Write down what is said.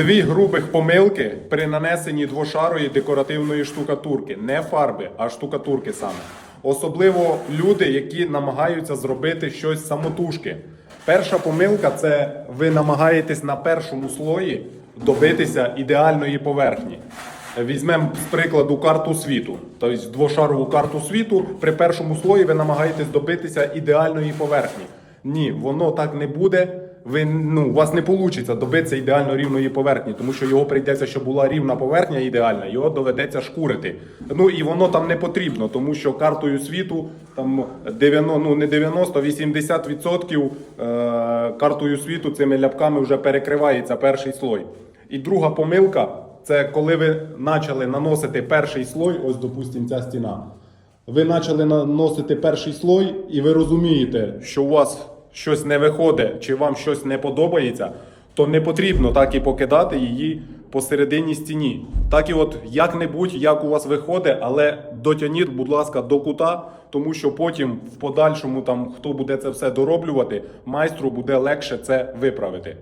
Дві грубих помилки при нанесенні двошарої декоративної штукатурки. Не фарби, а штукатурки саме. Особливо люди, які намагаються зробити щось самотужки. Перша помилка це ви намагаєтесь на першому слої добитися ідеальної поверхні. Візьмемо з прикладу карту світу. Тобто двошарову карту світу. При першому слої ви намагаєтесь добитися ідеальної поверхні. Ні, воно так не буде. Ви ну у вас не вийде добитися ідеально рівної поверхні, тому що його прийдеться, щоб була рівна поверхня ідеальна, його доведеться шкурити. Ну і воно там не потрібно, тому що картою світу там 90, ну не 90, 80% е, картою світу цими ляпками вже перекривається перший слой. І друга помилка це коли ви почали наносити перший слой, ось допустимо, ця стіна. Ви почали наносити перший слой, і ви розумієте, що у вас щось не виходить, чи вам щось не подобається, то не потрібно так і покидати її посередині стіні. Так і от як-небудь, як у вас виходить, але дотягніть, будь ласка, до кута, тому що потім в подальшому, там, хто буде це все дороблювати, майстру буде легше це виправити.